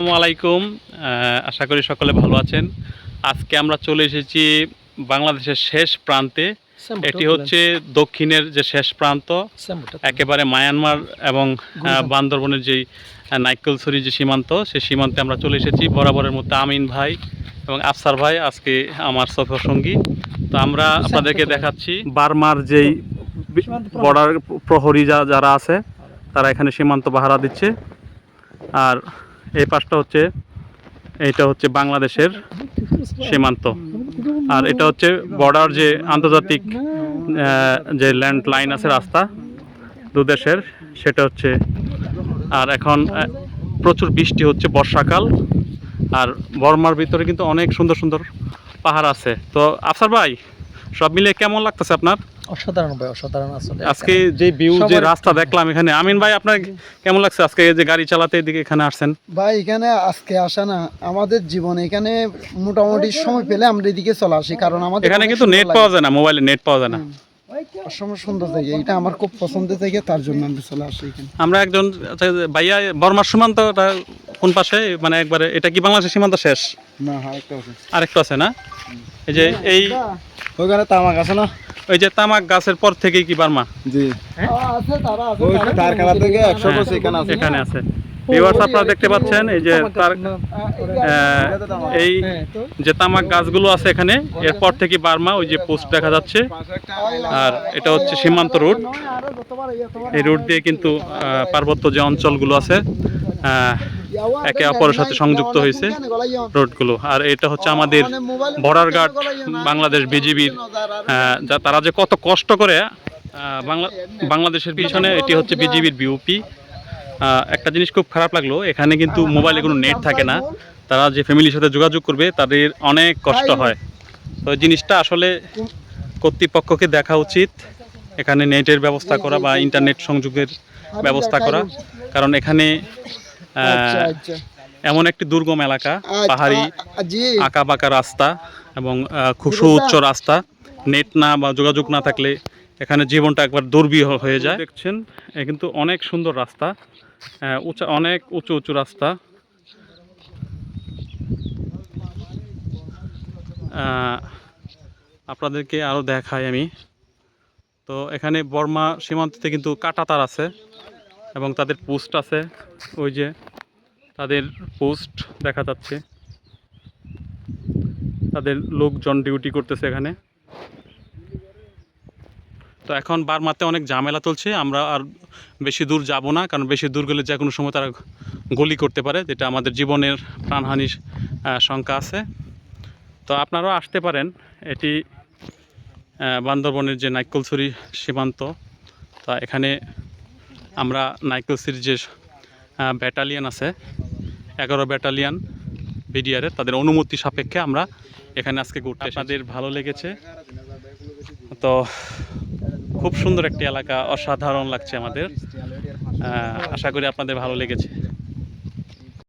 আসসালামু আলাইকুম। আশা করি সকলে ভালো আছেন। আজকে আমরা চলে এসেছি বাংলাদেশের শেষ প্রান্তে। এটি হচ্ছে দক্ষিণের যে শেষ প্রান্ত একেবারে মায়ানমার এবং বান্দরবনের যেই আহ, যে সীমান্ত সেই সীমান্তে আমরা চলে এসেছি। বরাবরের মতো আমিন ভাই এবং আফসার ভাই আজকে আমার সফর সঙ্গী। তো আমরা আপনাদেরকে দেখাচ্ছি বার্মার যেই বর্ডার প্রহরী যারা আছে তারা এখানে সীমান্ত পাহারা দিচ্ছে। আর এই পাশটা হচ্ছে, এইটা হচ্ছে বাংলাদেশের সীমান্ত। আর এটা হচ্ছে বর্ডার যে আন্তর্জাতিক যে ল্যান্ড লাইন আছে রাস্তা দু দেশের, সেটা হচ্ছে, আর এখন প্রচুর বৃষ্টি হচ্ছে বর্ষাকাল, আর বর্মার ভিতরে কিন্তু অনেক সুন্দর সুন্দর পাহাড় আছে। তো আফসার ভাই, সব মিলিয়ে কেমন লাগতেছে আপনার? অসাধারণ ভাই অসাধারণ আসলে। আজকে যে ভিউ যে রাস্তা দেখলাম এখানে। আমিন ভাই আপনার কেমন লাগছে আজকে যে গাড়ি চালাতে এদিকে এখানে আসছেন? ভাই এখানে আজকে আসা না আমাদের জীবনে। এখানে মোটামুটি সময় পেলে আমরা এদিকে চলে আসি কারণ আমাদের এখানে কিন্তু নেট পাওয়া যায় না মোবাইলে নেট পাওয়া যায় না। অসম্ভব সুন্দর জায়গা এটা আমার খুব পছন্দের জায়গা তার জন্য আমরা চলে আসি এখানে। আমরা একজন আচ্ছা, ভাইয়া বর্মার সীমান্তটা কোন পাশে? মানে একবারে এটা কি বাংলাদেশের সীমান্ত শেষ? না হ্যাঁ আছে আরেকটু আছে না? এই যে এই ওখানে তামাক আছে না? ওই যে তামাক গাছের পর থেকেই কি বার্মা? জি। থেকে হ্যাঁ, এখানে আছে। এখানে আছে। ভিউয়ার্স আপনারা দেখতে পাচ্ছেন এই যে তার এই যে তামাক গাছগুলো আছে এখানে এরপর থেকে বার্মা ওই যে পোস্ট দেখা যাচ্ছে। আর এটা হচ্ছে সীমান্ত রুট এই রুট দিয়ে কিন্তু পার্বত্য যে অঞ্চলগুলো আছে আহ, একে অপরের সাথে সংযুক্ত হয়েছে রোডগুলো। আর এটা হচ্ছে আমাদের বর্ডার গার্ড বাংলাদেশ বিজিবির যা তারা যে কত কষ্ট করে বাংলা বাংলাদেশের পিছনে এটি হচ্ছে বিজিবির বিউপি। একটা জিনিস খুব খারাপ লাগল এখানে কিন্তু মোবাইলে কোনো নেট থাকে না। তারা যে ফ্যামিলির সাথে যোগাযোগ করবে তাদের অনেক কষ্ট হয়। তো এই জিনিসটা আসলে কর্তৃপক্ষকে দেখা উচিত। এখানে নেটের ব্যবস্থা করা বা ইন্টারনেট সংযোগের ব্যবস্থা করা। কারণ এখানে আচ্ছা আচ্ছা এমন একটি দুর্গম এলাকা পাহাড়ি আঁকা বাঁকা রাস্তা এবং খুব সুউচ্চ রাস্তা। নেট না বা যোগাযোগ না থাকলে এখানে জীবনটা একবার দুর্বিহ হয়ে যায়। দেখছেন এ কিন্তু অনেক সুন্দর রাস্তা। উঁচা অনেক উঁচু উঁচু রাস্তা। আপনাদেরকে আরও দেখাই আমি। তো এখানে বর্মা সীমান্ততে কিন্তু কাটাতার আছে এবং তাদের পোস্ট আছে ওই যে তাদের পোস্ট দেখা যাচ্ছে। তাদের লোকজন ডিউটি করতেছে এখানে। তো এখন বারমাতে অনেক ঝামেলা চলছে। আমরা আর বেশি দূর যাব না, কারণ বেশি দূর গেলে যে কোনো সময় তারা গলি করতে পারে, যেটা আমাদের জীবনের প্রাণহানির শঙ্কা আছে। তো আপনারাও আসতে পারেন। এটি বান্দরবনের যে নাইকলছড়ি সীমান্ত, তা এখানে আমরা নাইকলছড়ির যে ব্যাটালিয়ান আছে এগারো ব্যাটালিয়ান বিডিআরের তাদের অনুমতি সাপেক্ষে আমরা এখানে আজকে ঘুরতে আপনাদের ভালো লেগেছে? তো খুব সুন্দর একটি এলাকা অসাধারণ লাগছে আমাদের। আশা করি আপনাদের ভালো লেগেছে।